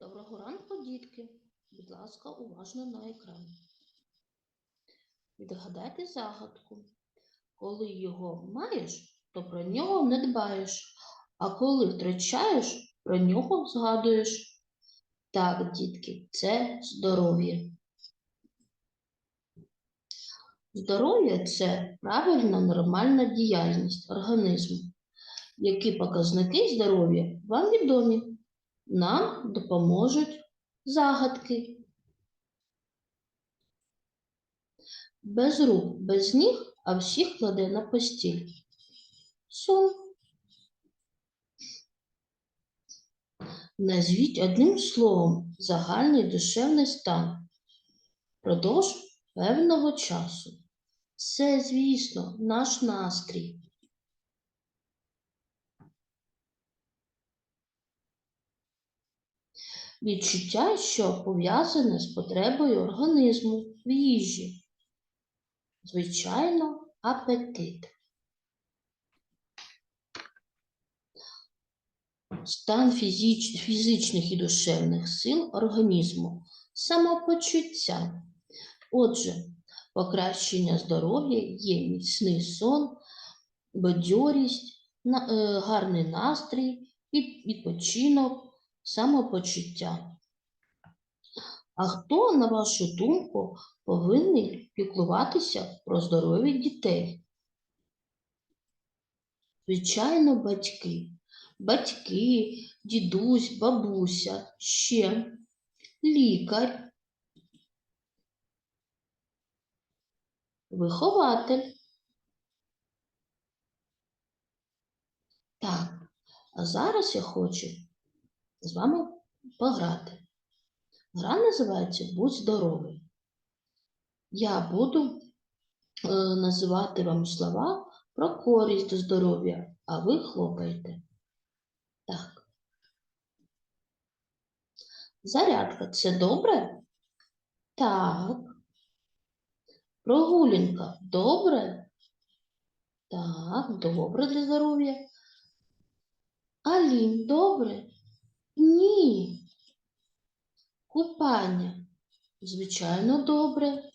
Доброго ранку, дітки. Будь ласка, уважно на екран. Відгадайте загадку. Коли його маєш, то про нього не дбаєш, а коли втрачаєш, про нього згадуєш. Так, дітки, це здоров'я. Здоров'я це правильна нормальна діяльність організму. Які показники здоров'я вам відомі? Нам допоможуть загадки. Без рук, без ніг, а всіх кладе на постіль. Сон. Назвіть одним словом загальний душевний стан продовж певного часу. Це, звісно, наш настрій. Відчуття, що пов'язане з потребою організму в їжі. Звичайно, апетит. Стан фізич, фізичних і душевних сил організму, самопочуття. Отже, покращення здоров'я є міцний сон, бадьорість, е, гарний настрій, від- відпочинок, самопочуття. А хто, на вашу думку, повинен піклуватися про здоров'я дітей? Звичайно, батьки. Батьки, дідусь, бабуся, ще лікар, вихователь. Так, а зараз я хочу з вами пограти. Гра називається Будь здоровий. Я буду е, називати вам слова про користь здоров'я, а ви хлопаєте. Так. Зарядка це добре? Так. Прогулянка добре? Так, добре для здоров'я. А добре? Ні. Купання. Звичайно, добре.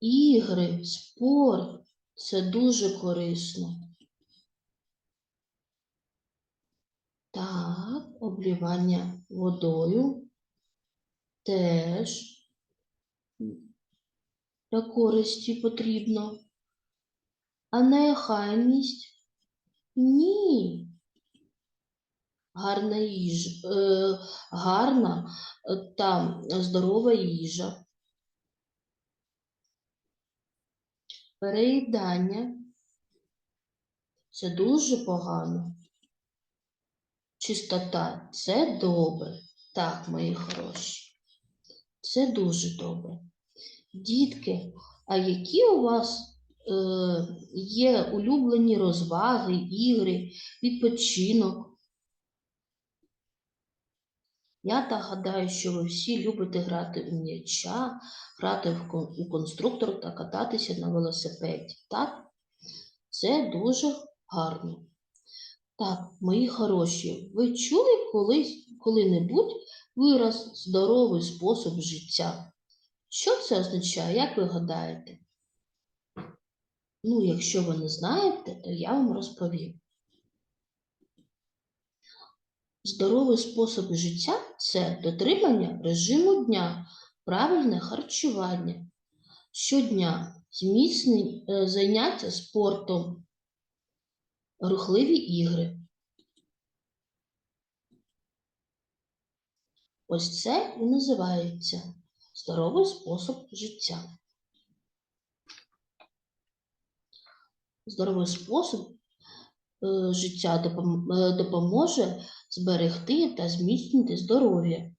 Ігри, спорт це дуже корисно. Так, облівання водою теж для користі потрібно. А неохайність? Ні. Гарна їжа, е, гарна е, та здорова їжа. Переїдання це дуже погано. Чистота це добре. Так, мої хороші. Це дуже добре. Дітки, а які у вас е, є улюблені розваги, ігри, відпочинок? Я так гадаю, що ви всі любите грати у м'яча, грати в у конструктор та кататися на велосипеді. Так? Це дуже гарно. Так, мої хороші, ви чули колись коли-небудь вираз здоровий спосіб життя? Що це означає, як ви гадаєте? Ну, якщо ви не знаєте, то я вам розповім. Здоровий спосіб життя це дотримання режиму дня, правильне харчування. Щодня зміцнені е, заняття спортом, рухливі ігри. Ось це і називається здоровий спосіб життя. Здоровий спосіб е, життя е, допоможе зберегти та зміцнити здоров'я.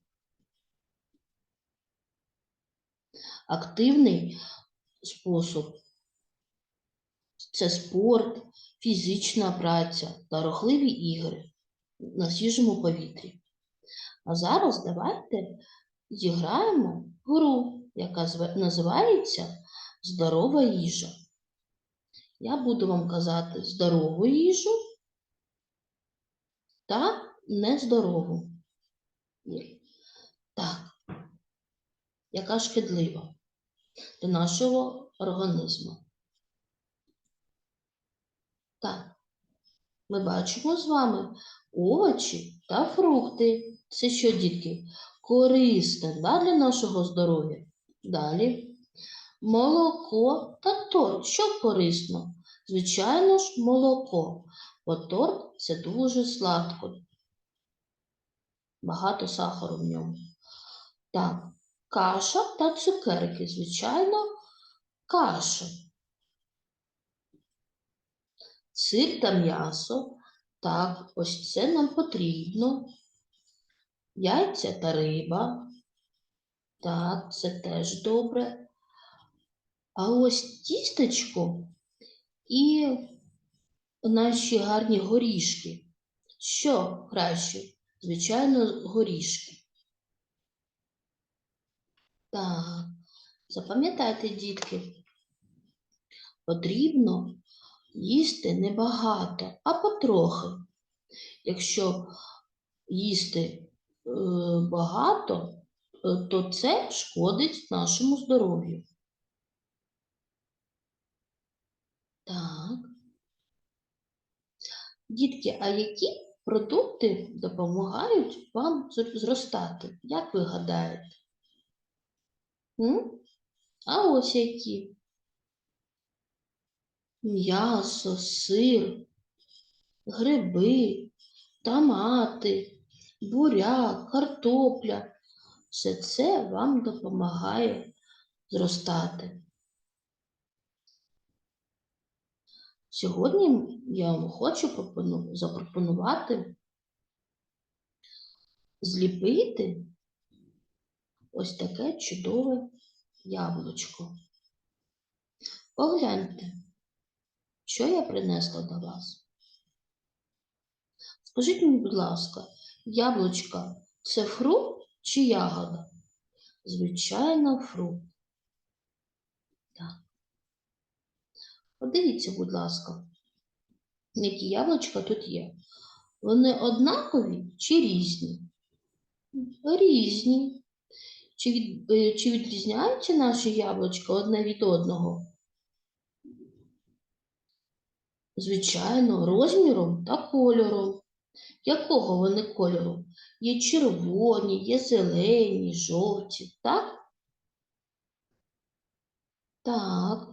Активний спосіб це спорт, фізична праця та рухливі ігри на свіжому повітрі. А зараз давайте зіграємо гру, яка називається Здорова їжа. Я буду вам казати здорову їжу нездорову. Так. Яка шкідлива для нашого організму. Так. Ми бачимо з вами овочі та фрукти. Це що, дітки? Корисне да, для нашого здоров'я. Далі. Молоко та торт. Що корисно? Звичайно ж, молоко. Бо торт це дуже сладко. Багато сахару в ньому. Так, каша та цукерки. Звичайно, каша. Сир та м'ясо. Так, ось це нам потрібно. Яйця та риба. Так, це теж добре. А ось тістечко і наші гарні горішки. Що краще? Звичайно, горішки. Так, запам'ятайте, дітки, потрібно їсти небагато, а потрохи. Якщо їсти е, багато, е, то це шкодить нашому здоров'ю. Так. Дітки, а які продукти допомагають вам зростати? Як ви гадаєте? М? А ось які? М'ясо, сир, гриби, томати, буряк, картопля. Все це вам допомагає зростати. Сьогодні я вам хочу запропонувати зліпити ось таке чудове яблучко. Погляньте, що я принесла до вас. Скажіть мені, будь ласка, яблучка це фрукт чи ягода? Звичайно, фрукт. Так. Подивіться, будь ласка, які яблучка тут є. Вони однакові чи різні? Різні. Чи, від, е, чи відрізняються наші яблучка одне від одного? Звичайно, розміром та кольором. Якого вони кольору? Є червоні, є зелені, жовті, так? Так.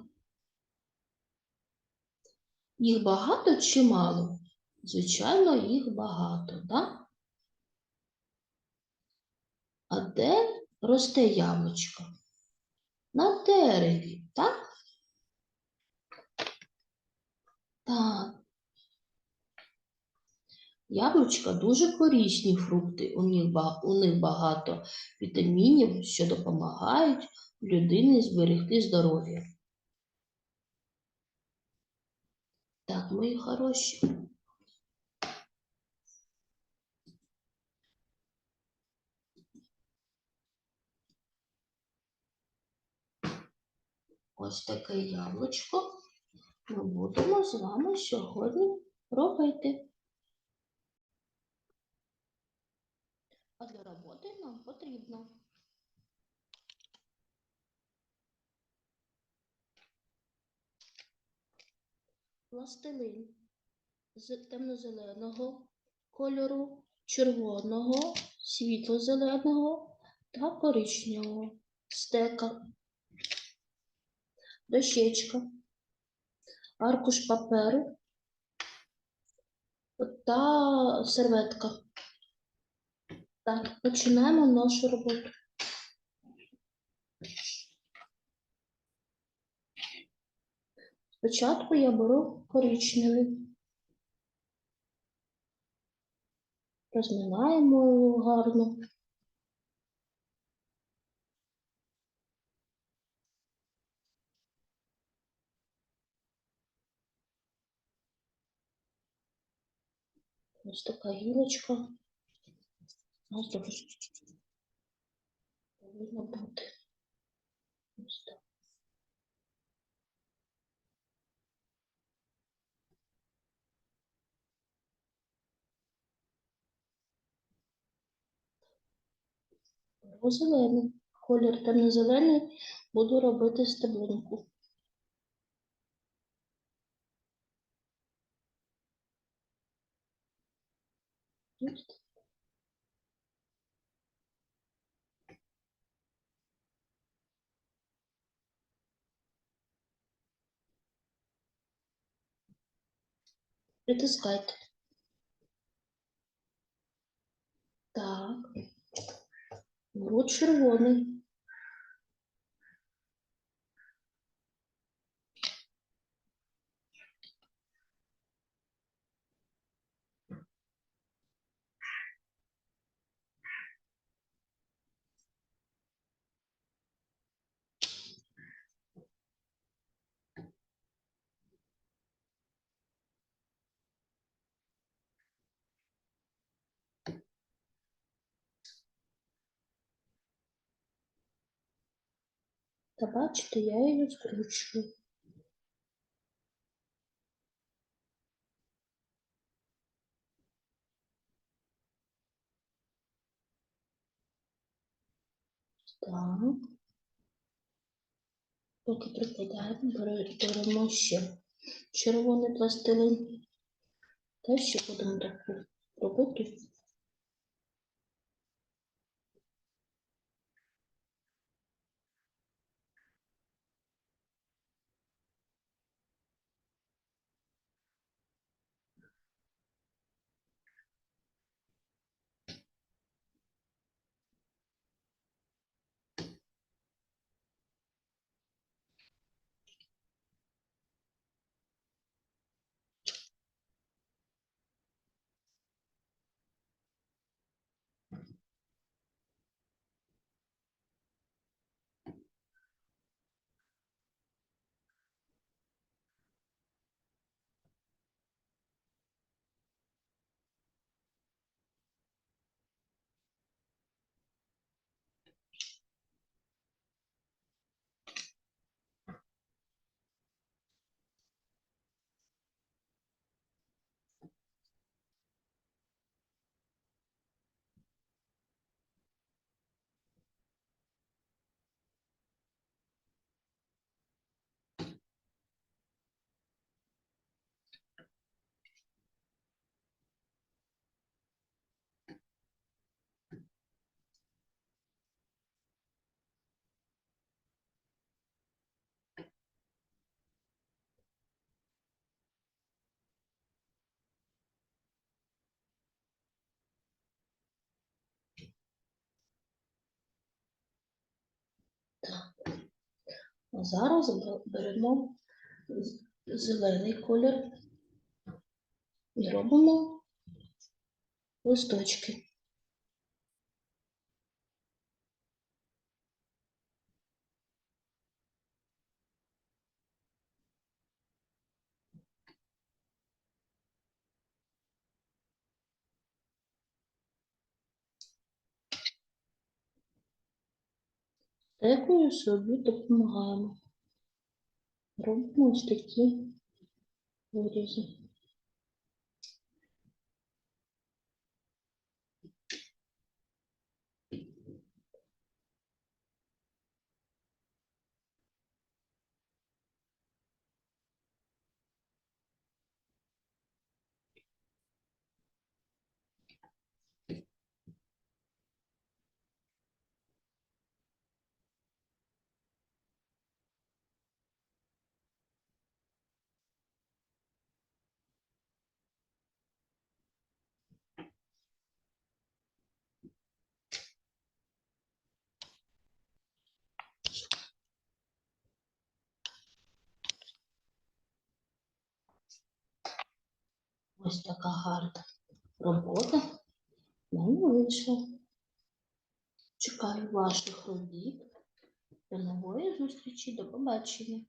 Їх багато чи мало? Звичайно, їх багато, так? А де росте яблучко? На дереві, так? Так. Яблучка дуже корисні фрукти. У них, багато вітамінів, що допомагають людині зберегти здоров'я. Так, мої хороші. Ось таке яблучко ми будемо з вами сьогодні робити. А для роботи нам потрібно пластилин з темно-зеленого кольору, червоного, світло-зеленого та коричневого стека, дощечка, аркуш паперу та серветка. Так, починаємо нашу роботу. Спочатку я беру коричневий. Розминаємо його гарно. Ось така гілочка. Ось так. Повинна бути. Ось так. Беру зелений. Колір темно-зелений буду робити стеблинку. Притискайте. Так. Беру червоний. Та бачите, я її скручую. Так. Поки прикладаємо, беремо ще червоний пластилин. Та ще будемо таку робити. А зараз беремо зелений колір і робимо листочки. Стекою собі допомагаємо. Робимо ось такі вирізи. Ось така гарна робота. мене вийшла. Чекаю ваших робіт. До нової зустрічі. До побачення.